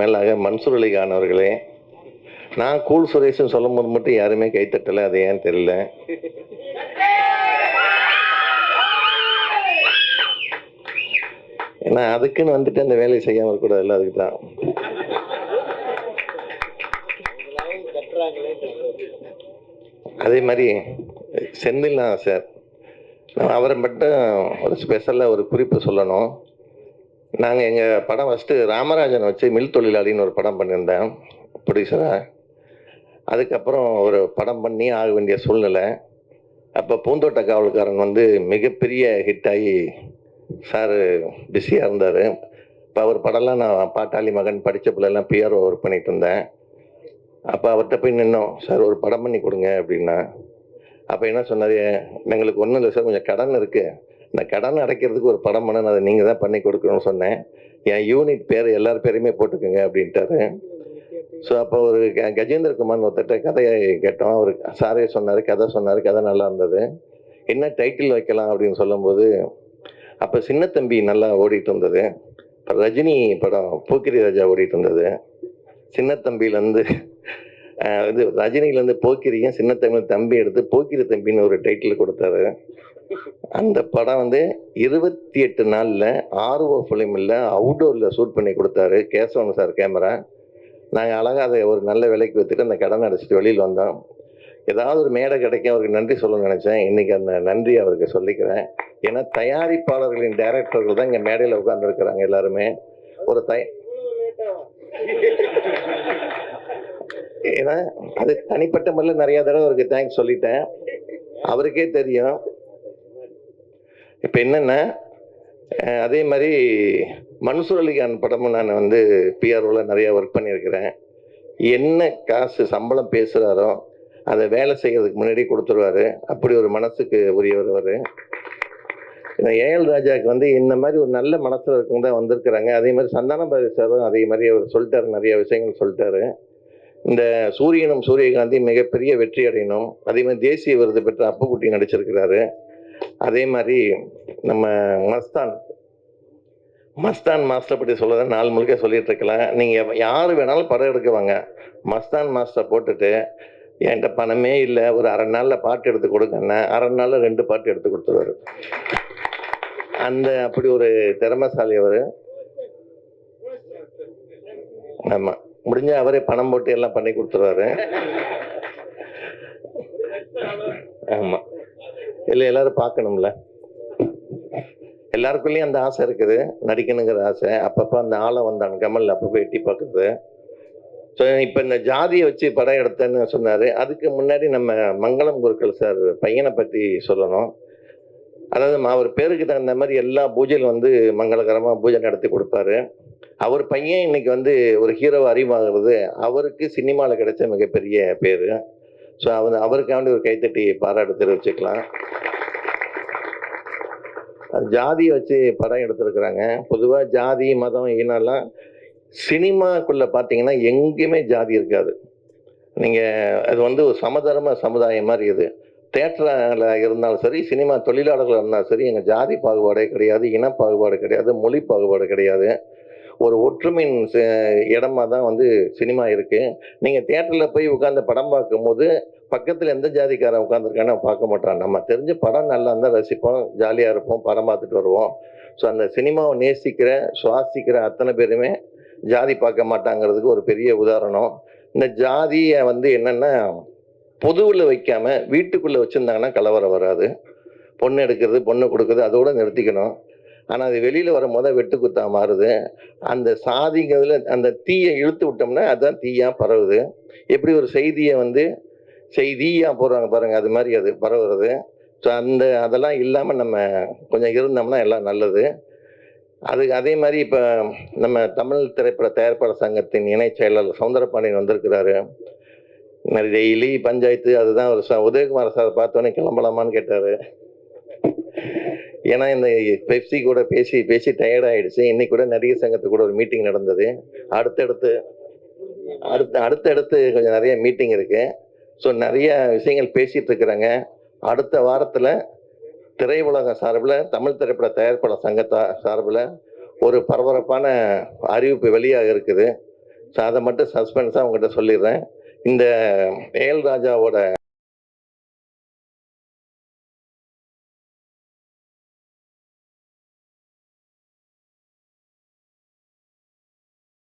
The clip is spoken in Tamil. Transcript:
மேலாக மன்சூர் அலிகான் அவர்களே நான் கூல் சுரேஷ்னு சொல்லும் போது மட்டும் யாருமே கைத்தட்டல அது ஏன் தெரியல. ஏன்னா அதுக்குன்னு வந்துட்டு அந்த வேலையை செய்யாம இருக்கக்கூடாதுல்ல அதுக்கு தான். அதே மாதிரி செந்தில்னா சார் நான் அவரை மட்டும் ஒரு ஸ்பெஷலாக ஒரு குறிப்பு சொல்லணும். நாங்கள் எங்கள் படம் ஃபஸ்ட்டு ராமராஜன் வச்சு மில் தொழிலாளின்னு ஒரு படம் பண்ணியிருந்தேன் ப்ரொடியூசராக அதுக்கப்புறம் ஒரு படம் பண்ணி ஆக வேண்டிய சூழ்நிலை. அப்போ பூந்தோட்ட காவல்காரன் வந்து மிகப்பெரிய ஹிட் ஆகி சார் பிஸியாக இருந்தார். இப்போ அவர் படம்லாம் நான் பாட்டாளி மகன் படித்த பிள்ளைலாம் பிஆர்ஓ ஒர்க் பண்ணிட்டு இருந்தேன். அப்போ அவர்கிட்ட போய் நின்னோம் சார் ஒரு படம் பண்ணி கொடுங்க அப்படின்னா. அப்போ என்ன சொன்னார் எங்களுக்கு ஒன்றும் இல்லை சார் கொஞ்சம் கடன் இருக்குது இந்த கடன் அடைக்கிறதுக்கு ஒரு படம் பண்ண அதை நீங்கள் தான் பண்ணி கொடுக்கணும்னு சொன்னேன். என் யூனிட் பேர் எல்லார் பேரையுமே போட்டுக்கோங்க அப்படின்ட்டாரு. ஸோ அப்போ ஒரு க- கஜேந்திர ஒருத்தட்ட கதையை கேட்டோம். அவர் சாரே சொன்னார் கதை சொன்னார் கதை நல்லா இருந்தது. என்ன டைட்டில் வைக்கலாம் அப்படின்னு சொல்லும்போது அப்போ சின்னத்தம்பி நல்லா ஓடிட்டு இருந்தது. இப்போ ரஜினி படம் போக்கிரி ராஜா ஓடிட்டு இருந்தது. சின்னத்தம்பியிலேருந்து இது ரஜினியிலேருந்து போக்கிரியும் சின்னத்தம்பி தம்பி எடுத்து போக்கிரி தம்பின்னு ஒரு டைட்டில் கொடுத்தாரு. அந்த படம் வந்து இருபத்தி எட்டு நாளில் ஆர்ஓ ஃபிலிமில் அவுடோரில் ஷூட் பண்ணி கொடுத்தாரு. கேசவன் சார் கேமரா நாங்கள் அழகாக அதை ஒரு நல்ல விலைக்கு விற்றுட்டு அந்த கடனை அடைச்சிட்டு வெளியில் வந்தோம். ஏதாவது ஒரு மேடை கிடைக்கும் அவருக்கு நன்றி சொல்லணும்னு நினச்சேன். இன்றைக்கி அந்த நன்றி அவருக்கு சொல்லிக்கிறேன். ஏன்னா தயாரிப்பாளர்களின் டைரக்டர்கள் தான் இங்கே மேடையில் உட்காந்துருக்குறாங்க எல்லாருமே. ஒரு தய ஏன்னா அது தனிப்பட்ட முறையில் நிறையா தடவை அவருக்கு தேங்க்ஸ் சொல்லிட்டேன். அவருக்கே தெரியும். இப்போ என்னென்னா அதே மாதிரி மன்சூர் அலிகான் படமும் நான் வந்து பிஆர்ஓவில் நிறையா ஒர்க் பண்ணியிருக்கிறேன். என்ன காசு சம்பளம் பேசுகிறாரோ அதை வேலை செய்கிறதுக்கு முன்னாடி கொடுத்துருவாரு. அப்படி ஒரு மனசுக்கு உரியவர் அவர். ஏஎல் ராஜாவுக்கு வந்து இந்த மாதிரி ஒரு நல்ல மனசில் இருக்கவங்க தான் வந்திருக்கிறாங்க. அதே மாதிரி சந்தானபாரி சாரும் அதே மாதிரி அவர் சொல்லிட்டாரு நிறைய விஷயங்கள் சொல்லிட்டாரு. இந்த சூரியனும் சூரியகாந்தி மிகப்பெரிய வெற்றி அடையணும். அதே மாதிரி தேசிய விருது பெற்ற அப்புக்குட்டி நடிச்சிருக்கிறாரு. அதே மாதிரி நம்ம மஸ்தான். மஸ்தான் மாஸ்டர் பற்றி சொல்லதான் நாள் முழுக்க சொல்லிட்டு இருக்கலாம். நீங்கள் யார் வேணாலும் படம் எடுக்க வாங்க மஸ்தான் மாஸ்டர் போட்டுட்டு என்கிட்ட பணமே இல்லை. ஒரு அரை நாளில் பாட்டு எடுத்து கொடுங்கன்னா. அரை நாளில் ரெண்டு பாட்டு எடுத்து கொடுத்துருவாரு. அந்த அப்படி ஒரு திறமசாலி அவர். ஆமாம் முடிஞ்ச அவரே பணம் போட்டு எல்லாம் பண்ணி கொடுத்துருவாரு. ஆமாம் இல்லை எல்லாரும் பார்க்கணும்ல. எல்லாருக்குள்ளேயும் அந்த ஆசை இருக்குது. நடிக்கணுங்கிற ஆசை. அப்பப்போ அந்த ஆளை வந்தான் கமல் அப்பப்போ எட்டி பார்க்குறது. ஸோ இப்போ இந்த ஜாதியை வச்சு படம் எடுத்தேன்னு சொன்னார். அதுக்கு முன்னாடி நம்ம மங்களம் குருக்கள் சார் பையனை பற்றி சொல்லணும். அதாவது அவர் பேருக்கு தகுந்த மாதிரி எல்லா பூஜையிலும் வந்து மங்களகரமாக பூஜை நடத்தி கொடுப்பாரு. அவர் பையன் இன்னைக்கு வந்து ஒரு ஹீரோ அறிவாகிறது. அவருக்கு சினிமாவில் கிடைச்ச மிகப்பெரிய பேர். ஸோ அவர் அவருக்காண்டி ஒரு கைத்தட்டி பாராட்டு தெரிவிச்சுக்கலாம். ஜாதியை வச்சு படம் எடுத்திருக்கிறாங்க. பொதுவாக ஜாதி மதம் இனம்லாம் சினிமாக்குள்ளே பார்த்தீங்கன்னா எங்கேயுமே ஜாதி இருக்காது. நீங்கள் அது வந்து ஒரு சமதர்ம சமுதாயம் மாதிரி இது. தேட்டரில் இருந்தாலும் சரி சினிமா தொழிலாளர்கள் இருந்தாலும் சரி எங்கள் ஜாதி பாகுபாடே கிடையாது இன பாகுபாடு கிடையாது மொழி பாகுபாடு கிடையாது. ஒரு ஒற்றுமையின் ச- இடமா தான் வந்து சினிமா இருக்குது நீங்கள் தேட்டரில் போய் உட்காந்து படம் பார்க்கும்போது பக்கத்தில் எந்த ஜாதிக்காரன் உட்காந்துருக்கான்னு பார்க்க மாட்டான். நம்ம தெரிஞ்ச படம் நல்லா இருந்தால் ரசிப்போம் ஜாலியாக இருப்போம் படம் பார்த்துட்டு வருவோம். ஸோ அந்த சினிமாவை நேசிக்கிற சுவாசிக்கிற அத்தனை பேருமே ஜாதி பார்க்க மாட்டாங்கிறதுக்கு ஒரு பெரிய உதாரணம். இந்த ஜாதியை வந்து என்னென்னா பொதுவில் வைக்காமல் வீட்டுக்குள்ளே வச்சுருந்தாங்கன்னா கலவரம் வராது. பொண்ணு எடுக்கிறது பொண்ணு கொடுக்குறது அதோடு நிறுத்திக்கணும். ஆனால் அது வெளியில் வரும்போது வெட்டு வெட்டுக்குத்தா மாறுது. அந்த சாதிங்கிறதுல அந்த தீயை இழுத்து விட்டோம்னா அதுதான் தீயாக பரவுது. எப்படி ஒரு செய்தியை வந்து செய்தியாக போடுறாங்க பாருங்கள் அது மாதிரி அது பரவுறது. ஸோ அந்த அதெல்லாம் இல்லாமல் நம்ம கொஞ்சம் இருந்தோம்னா எல்லாம் நல்லது. அது அதே மாதிரி இப்போ நம்ம தமிழ் திரைப்பட தயாரிப்பாளர் சங்கத்தின் இணைச் செயலாளர் சவுந்தரபாண்டியன் வந்திருக்கிறாரு. டெய்லி பஞ்சாயத்து அதுதான் ஒரு ச- உதயகுமார் சார் பார்த்தோன்னே கிளம்பலாமான்னு கேட்டார். ஏன்னா இந்த பெப்சி கூட பேசி பேசி டயர்ட் ஆயிடுச்சு. இன்னைக்கு கூட நடிகர் சங்கத்து கூட ஒரு மீட்டிங் நடந்தது. அடுத்தடுத்து அடுத்து அடுத்தடுத்து கொஞ்சம் நிறைய மீட்டிங் இருக்கு. ஸோ நிறைய விஷயங்கள் பேசிட்டு இருக்கிறாங்க. அடுத்த வாரத்தில் திரையுலகம் சார்பில் தமிழ் திரைப்பட தயாரிப்பாளர் சங்கத்தா சார்பில் ஒரு பரபரப்பான அறிவிப்பு வெளியாக இருக்குது. ஸோ அதை மட்டும் சஸ்பென்ஸாக உங்கள்கிட்ட சொல்லிடுறேன். இந்த ஏல் ராஜாவோட